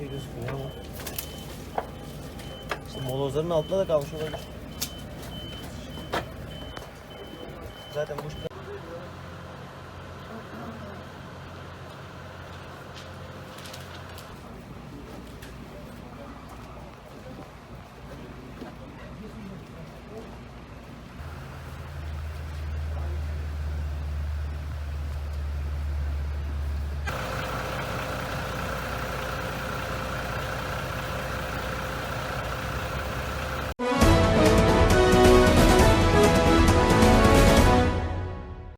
şey gözükmüyor ama. İşte molozların altında da kalmış olabilir. Zaten bu